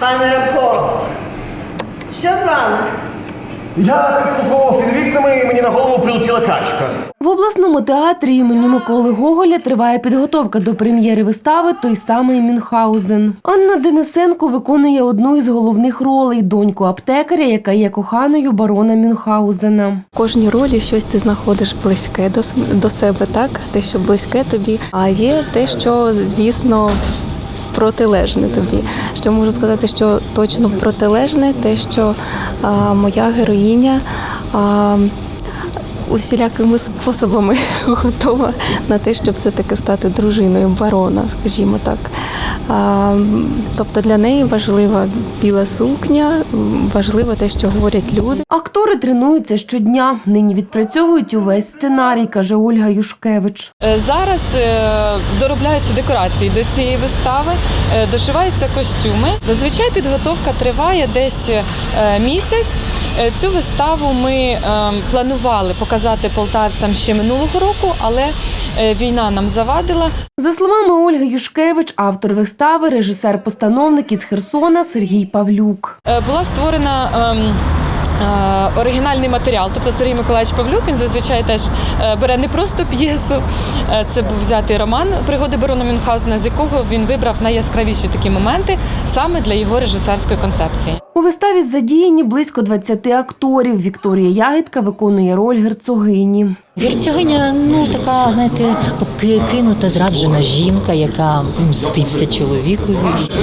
Пане Рабков, що з вами? Я підслуховував під вікнами і мені на голову прилетіла качка. В обласному театрі імені Миколи Гоголя триває підготовка до прем'єри вистави Той самий Мюнхгаузен. Анна Денисенко виконує одну із головних ролей доньку аптекаря, яка є коханою барона Мюнхгаузена. В кожній ролі щось ти знаходиш близьке до, до себе, так? Те, що близьке тобі, а є те, що, звісно, протилежне тобі. Що можу сказати, що точно протилежне, те, що а, моя героїня. А, Усілякими способами готова на те, щоб все-таки стати дружиною барона, скажімо так. Тобто для неї важлива біла сукня, важливо те, що говорять люди. Актори тренуються щодня. Нині відпрацьовують увесь сценарій, каже Ольга Юшкевич. Е, Зараз е, доробляються декорації до цієї вистави, е, дошиваються костюми. Зазвичай підготовка триває десь місяць. Е, Цю виставу ми е, планували показати полтавцям ще минулого року, але е, війна нам завадила. За словами Ольги Юшкевич, автор вистави, режисер-постановник із Херсона Сергій Павлюк. Е, Була створена. ем, Оригінальний матеріал, тобто Сергій Миколаївич Павлюк, він зазвичай теж бере не просто п'єсу. Це був взятий роман Пригоди барона Мюнхгаузена, з якого він вибрав найяскравіші такі моменти саме для його режисерської концепції. У виставі задіяні близько 20 акторів. Вікторія Ягідка виконує роль герцогині. Герцогиня, ну така, знаєте, ки- кинута, зраджена жінка, яка мститься чоловікові.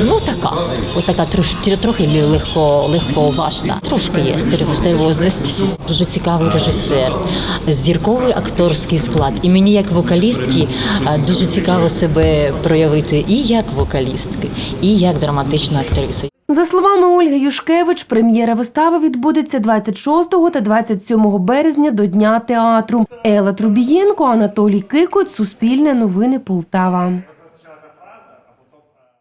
Ну така, отака трошки трохи легко, легковажна. Трошки є стер- стервозності. Дуже цікавий режисер, зірковий акторський склад. І мені як вокалістки дуже цікаво себе проявити і як вокалістки, і як драматична актриса. За словами Ольги Юшкевич, прем'єра вистави відбудеться 26 та 27 березня до Дня театру. Ела Трубієнко, Анатолій Кикоць, Суспільне новини Полтава.